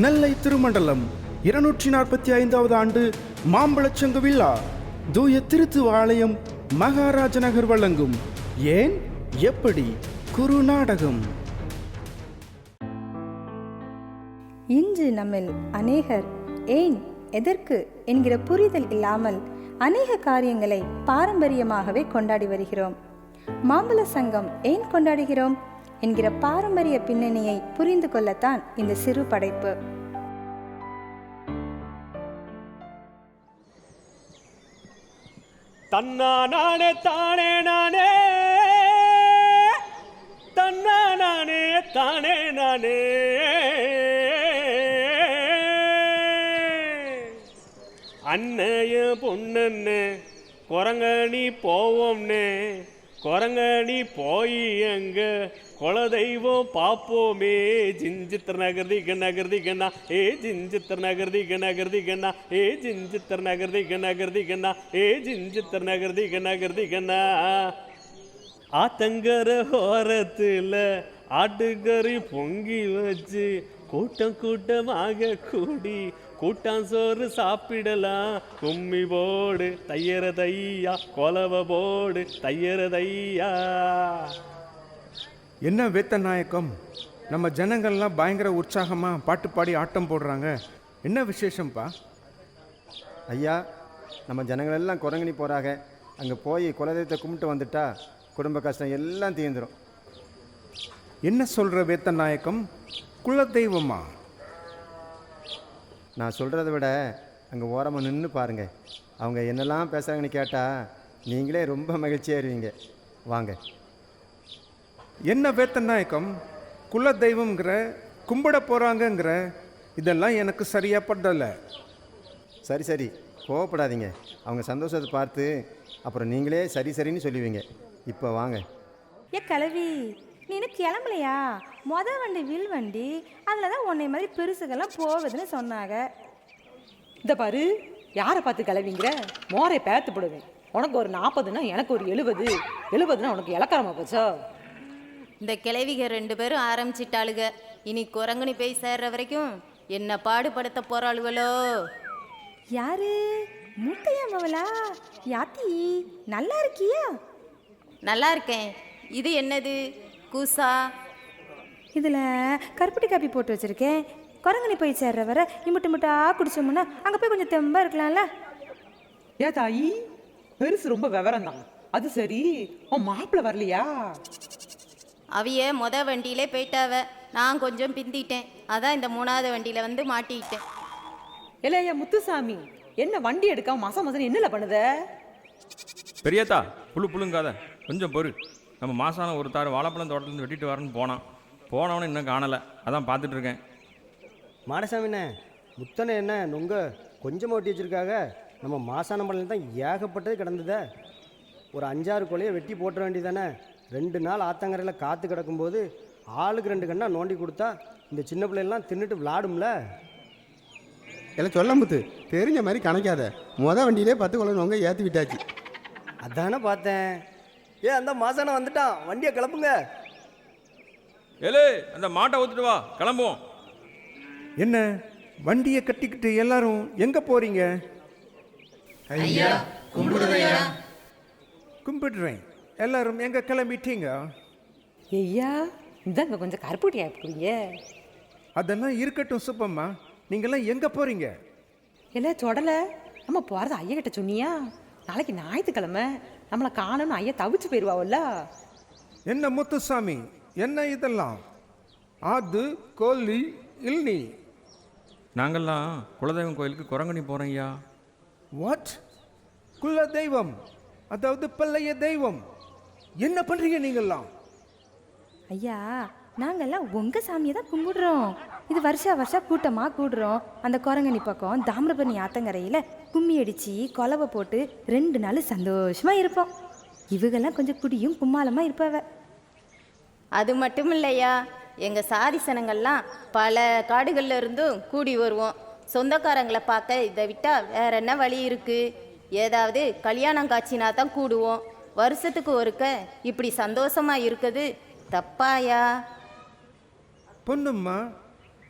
நெல்லை திருமண்டலம் இருநூற்றி நாற்பத்தி ஐந்தாவது ஆண்டு மாம்பழச்சங்கு விழா தூய திருத்துவ ஆலயம் மகாராஜ நகர் வழங்கும். ஏன்? எப்படி? குரு நாடகம். இன்று நம்மில் அநேகர் ஏன்? எதற்கு? என்கிற புரிதல் இல்லாமல் அநேக காரியங்களை பாரம்பரியமாகவே கொண்டாடி வருகிறோம். மாம்பழ சங்கம் ஏன் கொண்டாடுகிறோம்? என்கிற பாரம்பரிய பின்னணியை புரிந்து கொள்ளத்தான் இந்த சிறு படைப்பு. தன்னா நானே தானே நானே. தன்னா நானே தானே நானே. அன்னைய பொண்ணுன்னு குரங்கணி போவோம்னு. குரங்கணி போய் அங்க குலதெய்வம் பாப்போமே. ஜிஞ்சித்திர நகர்தி நகர்தி கண்ணா ஏ ஜிஞ்சித்திர நகர்தி நகர்தி கண்ணா ஏ ஜிஞ்சித்திர நகர்தி நகர்தி கண்ணா ஏ ஜிஞ்சித்திர நகர்தி நகர்தி கண்ணா ஆத்தங்கர ஓரத்துல ஆட்டுக்கறி பொங்கி வச்சு கூட்டம் கூட்டமாக கூடி கூட்டாஞ்சோறு சாப்பிடலாம். கும்மி போடு தையர தையா கொலவ போடு தையர தையா என்ன வேத்த நாயக்கம்? நம்ம ஜனங்கள்லாம் பயங்கர உற்சாகமாக பாட்டு பாடி ஆட்டம் போடுறாங்க. என்ன விசேஷம்ப்பா ஐயா நம்ம ஜனங்கள் எல்லாம் குரங்கணி போகிறாங்க அங்கே போய் குலதெய்வத்தை கும்பிட்டு வந்துட்டா குடும்ப கஷ்டம் எல்லாம் தீர்ந்துடும் என்ன சொல்கிற வேத்த நாயக்கம்? குலதெய்வமா? நான் சொல்கிறத விட அங்கே ஓரமாக நின்று பாருங்கள் அவங்க என்னெல்லாம் பேசுகிறாங்கன்னு கேட்டால் நீங்களே ரொம்ப மகிழ்ச்சியாயிருவீங்க வாங்க. என்ன வேத்த நாயக்கம் குலதெய்வம்ங்கிற கும்பிட போகிறாங்கங்கிற இதெல்லாம் எனக்கு சரியாக படலை சரி சரி. கோவப்படாதீங்க. அவங்க சந்தோஷத்தை பார்த்து அப்புறம் நீங்களே சரி சரின்னு சொல்லுவீங்க. இப்போ வாங்க. ஏ கலவி இன்னும் கிளம்பலையா? மொத வண்டி வில் வண்டி அதில் தான் உன்னை மாதிரி பெருசுகள்லாம் போகுதுன்னு சொன்னாங்க. இந்த பாரு யாரை பார்த்து கிளவிங்கிற மோரை பேத்து போடுவேன் உனக்கு ஒரு நாற்பதுனா எனக்கு ஒரு எழுபது. எழுபதுனா உனக்கு இலக்கரமா போச்சோ? இந்த கிழவிக ரெண்டு பேரும் ஆரம்பிச்சிட்டாளுக. இனி குரங்குனி போய் சேர்ற வரைக்கும் என்ன பாடுபடுத்த போறாளுகளோ? யாரு? முட்டையா மவளா யாத்தி நல்லா இருக்கியா? நல்லா இருக்கேன். இது என்னது? கூசா. இதில் கருப்பட்டி காப்பி போட்டு வச்சிருக்கேன். குரங்கனி போய் சேர்ற வர இமுட்டு முட்டா குடிச்சோம்னா அங்கே போய் கொஞ்சம் தெம்பா இருக்கலாம்ல? ஏ தாயி பெருசு ரொம்ப விவரம் தான் அது சரி உன் மாப்பிள்ள வரலையா? அவிய மொத வண்டியிலே போயிட்டாவ. நான் கொஞ்சம் பிந்திட்டேன். அதான் இந்த மூணாவது வண்டியில வந்து மாட்டிக்கிட்டேன். இல்லையா முத்துசாமி என்ன வண்டி எடுக்காம மச மசன் என்னல பண்ணுத? பெரியத்தா புழு புழுங்காத. கொஞ்சம் பொறு. நம்ம மாசான ஒரு தார் வாழைப்பழம் தோட்டத்துலேருந்து வெட்டிட்டு வரேன்னு போனான். போனவனு இன்னும் காணலை. அதான் பார்த்துட்டு இருக்கேன் மாடசாமிண்ணே முத்தனை என்ன நொங்க கொஞ்சமாக ஒட்டி வச்சுருக்காங்க நம்ம மாசான பழம் தான் ஏகப்பட்டது கிடந்ததே. ஒரு அஞ்சாறு கொலையை வெட்டி போட்டுற வேண்டியதானே. ரெண்டு நாள் ஆத்தங்கரையில் காற்று கிடக்கும்போது ஆளுக்கு ரெண்டு கண்ணா நோண்டி கொடுத்தா இந்த சின்ன பிள்ளைலாம் தின்னுட்டு விளாடும்ல. எல்லாம் சொல்ல முத்து. தெரிஞ்ச மாதிரி கணக்காத. முத வண்டியிலே பத்து குழந்தை ஏற்றி விட்டாச்சு. அதானே பார்த்தேன். ஏ அந்த மாசான வந்துட்டான். வண்டியை கிளப்புங்க ஏலே அந்த மாட்டை ஊத்துட்டு வா. கிளம்புவோம். என்ன? வண்டியை கட்டிக்கிட்டு எல்லாரும் எங்கே போகிறீங்க கும்பிடுறேன். எல்லாரும் எங்கே கிளம்பிட்டீங்க? ஐயா இந்தாங்க கொஞ்சம் கருப்பட்டியா போறீங்க அதெல்லாம் இருக்கட்டும் சுப்பம்மா. நீங்கள்லாம் எங்கே போகிறீங்க இல்லை தொடலை. நம்ம போகிறது ஐயா கிட்ட சொன்னியா? நாளைக்கு ஞாயிற்றுக்கிழமை நம்மளை காணணும்னு ஐயா தவிச்சு போயிடுவாவல்ல என்ன முத்துசாமி என்ன இதெல்லாம்? ஆது கோலி இல்னி. நாங்கள்லாம் குலதெய்வம் கோயிலுக்கு குரங்கணி போகிறோம் ஐயா. வாட் குல தெய்வம் அதாவது பல்லைய தெய்வம். என்ன பண்றீங்க நீங்கெல்லாம் ஐயா நாங்கெல்லாம் உங்க சாமியை தான் கும்பிடுறோம். இது வருஷா வருஷா கூட்டமா கூடுறோம். அந்த குரங்கனி பக்கம் தாமிரபரணி ஆத்தங்கரையில கும்மி அடிச்சு கொலவை போட்டு ரெண்டு நாள் சந்தோஷமா இருப்போம். இவங்கெல்லாம் கொஞ்சம் குடியும் கும்மாளமா இருப்பவ. அது மட்டும் இல்லையா? எங்க சாதி சனங்கள்லாம் பல காடுகள்ல இருந்தும் கூடி வருவோம். சொந்தக்காரங்களை பார்க்க இதை விட்டா வேற என்ன வழி இருக்கு? ஏதாவது கல்யாணம் காட்சினா தான் கூடுவோம். வருஷத்துக்கு ஒருக்க இப்படி சந்தோஷமா இருக்குது தப்பாயா? பொண்ணும்மா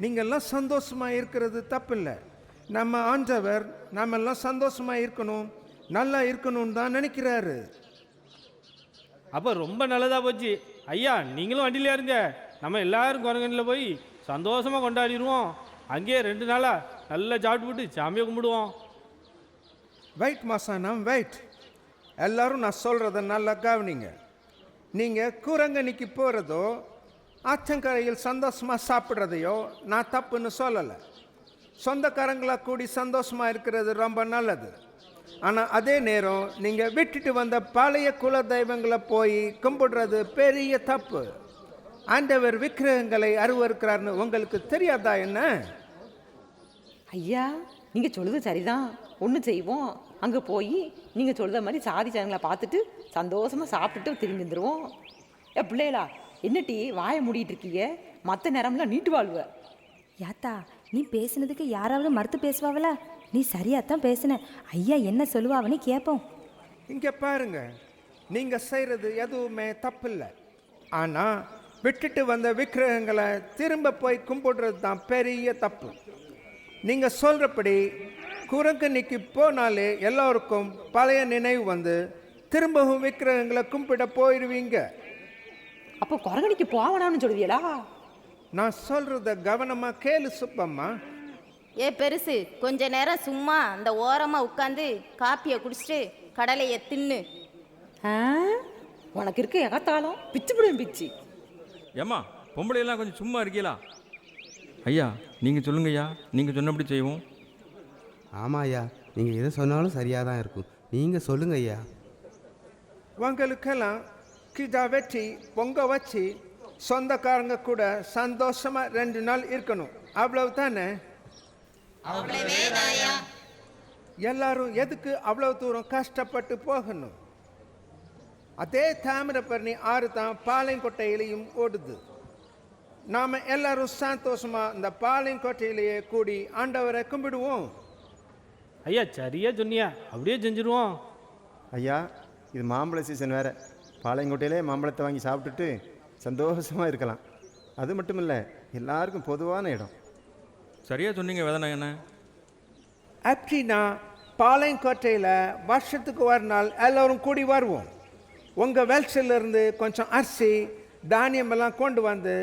நீங்கள்லாம் சந்தோஷமாக இருக்கிறது தப்பில்லை. நம்ம ஆண்டவர் நாமெல்லாம் சந்தோஷமாக இருக்கணும் நல்லா இருக்கணும்னு தான் நினைக்கிறாரு. அப்போ ரொம்ப நல்லதா போச்சு. ஐயா நீங்களும் வண்டியில இருங்க. நம்ம எல்லாரும் குரங்கனில் போய் சந்தோஷமாக கொண்டாடிடுவோம். அங்கேயே ரெண்டு நாளா நல்லா சாப்பிட்டு போட்டு சாமியை கும்பிடுவோம். வெயிட் மாசானம் வெயிட் எல்லாரும் நான் சொல்கிறத நல்லா கவனிங்க. நீங்கள் கூரங்கனிக்கு போகிறதோ ஆற்றங்கரையில் சந்தோஷமாக சாப்பிட்றதையோ நான் தப்புன்னு சொல்லலை. சொந்தக்காரங்களா கூடி சந்தோஷமாக இருக்கிறது ரொம்ப நல்லது. ஆனால் அதே நேரம் நீங்கள் விட்டுட்டு வந்த பழைய குல தெய்வங்களை போய் கும்பிடுறது பெரிய தப்பு. ஆண்டவர் விக்கிரகங்களை அருவருக்கிறார்னு உங்களுக்கு தெரியாதா என்ன? ஐயா நீங்கள் சொல்லுது சரிதான். ஒன்று செய்வோம். அங்கே போய் நீங்கள் சொல்கிற மாதிரி சாதி ஜனங்களை பார்த்துட்டு சந்தோஷமாக சாப்பிட்டுட்டு திரும்பி வந்துடுவோம் ஏ பிள்ளைகளா என்னட்டி வாயை மூடிட்டு இருக்கீங்க மற்ற நேரம்லாம் நீட்டு வாழ்வ. யாத்தா நீ பேசுனதுக்கு யாராவது மறுத்து பேசுவாங்களா நீ சரியாத்தான் பேசுன. ஐயா என்ன சொல்லுவாவன்னு கேட்போம் இங்கே பாருங்க. நீங்கள் செய்கிறது எதுவுமே தப்பில்லை. ஆனால் விட்டுட்டு வந்த விக்கிரகங்களை திரும்ப போய் கும்பிடுறது தான் பெரிய தப்பு. நீங்கள் சொல்கிறபடி குரங்கனிக்கு போனாலே எல்லோருக்கும் பழைய நினைவு வந்து திரும்பவும் விக்கிரகங்களை கும்பிட போயிடுவீங்க அப்போ குரங்கணிக்கு போவனான்னு சொல்லுவீங்களா நான் சொல்கிறத கவனமாக கேளு சுப்பம்மா. ஏ பெருசு கொஞ்ச நேரம் சும்மா அந்த ஓரமாக உட்காந்து காப்பியை குடிச்சிட்டு கடலையை தின்னு. ஆ? உனக்கு இருக்க எகத்தாலும் பிச்சு பிடுவேன் பிச்சு. ஏம்மா பொம்பளையெல்லாம் கொஞ்சம் சும்மா இருக்கீங்களா ஐயா நீங்கள் சொல்லுங்க ஐயா நீங்கள் சொன்னபடி செய்வோம். ஆமாம் ஐயா நீங்கள் எது சொன்னாலும் சரியாக தான் இருக்கும். நீங்கள் சொல்லுங்க ஐயா உங்களுக்கெல்லாம் கிடா வெட்டி பொங்க வச்சு சொந்தக்காரங்க கூட சந்தோஷமாக ரெண்டு நாள் இருக்கணும். அவ்வளவு தானே எல்லாரும் எதுக்கு அவ்வளவு தூரம் கஷ்டப்பட்டு போகணும்? அதே தாமிரபரணி ஆறு தான் பாளையங்கோட்டையிலையும் ஓடுது. நாம் எல்லாரும் சந்தோஷமா இந்த பாளையங்கோட்டையிலேயே கூடி ஆண்டவரை கும்பிடுவோம். ஐயா சரியா சொன்னியா? அப்படியே செஞ்சுருவோம். ஐயா இது மாம்பழ சீசன் வேறு. பாளையங்கோட்டையிலே மாம்பழத்தை வாங்கி சாப்பிட்டுட்டு சந்தோஷமாக இருக்கலாம். அது மட்டும் இல்லை எல்லாருக்கும் பொதுவான இடம். சரியாக சொன்னீங்க வேதனை என்ன அப்படின்னா பாளையங்கோட்டையில் வருஷத்துக்கு ஒரு நாள் எல்லோரும் கூடி வருவோம். உங்கள் இருந்து கொஞ்சம் அரிசி தானியம் எல்லாம் கொண்டு வந்து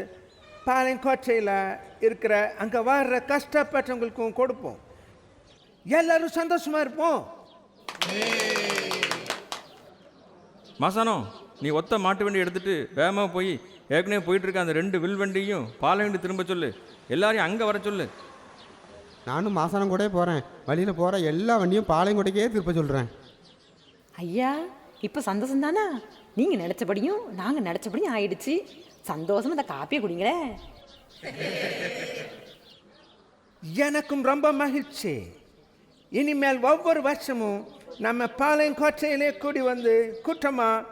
பாளையங்கோட்டையில் இருக்கிற அங்கே வர்ற கஷ்டப்பட்டவங்களுக்கும் கொடுப்போம். எல்லாரும் சந்தோஷமாக இருப்போம். மாசானம் நீ ஒத்த மாட்டு வண்டி எடுத்துட்டு வேகமாக போய் ஏற்கனவே போயிட்டு இருக்க அந்த ரெண்டு வில் வண்டியும் பாலை வண்டி திரும்ப சொல்லு. எல்லாரையும் அங்கே வர சொல்லு. நானும் மாசானம் கூட போகிறேன் வழியில் போகிற எல்லா வண்டியும் பாளையங்கோட்டைக்கே திருப்ப சொல்கிறேன் ஐயா இப்போ சந்தோஷம் தானே? நீங்கள் நினச்சபடியும் நாங்கள் நினச்சபடியும் ஆயிடுச்சு. சந்தோஷமா இந்த காப்பியை குடிங்களேன் எனக்கும் ரொம்ப மகிழ்ச்சி. இனிமேல் ஒவ்வொரு வருஷமும் நம்ம பாளையங்கோட்டையிலே கூடி வந்து குற்றமாக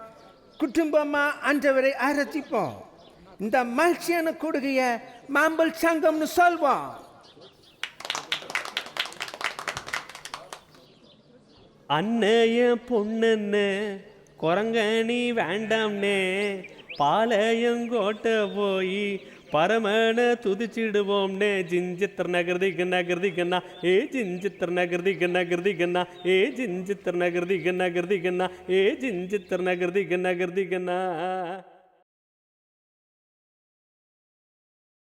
குடும்பமாக ஆண்டவரை ஆராதிப்போம். இந்த மகிழ்ச்சியான கூடுகைய மாம்பல் சங்கம்னு சொல்வோம். அண்ணைய பொண்ணுன்னு குரங்கணி வேண்டாம்னே பாளையங்கோட்டை போய் பரமன துதிச்சிடுவோம்னே ஜிஞ்சித்திர நகர்திக்கு நகர்திக்கண்ணா ஏ ஜிஞ்சித்திர நகர்திக்கு நகர்திக்கண்ணா ஏ ஜிஞ்சித்திர நகர்திக்கு நகர்திக்கண்ணா ஏ ஜிஞ்சித்திர நகர்திக்கு நகர்திக்கண்ணா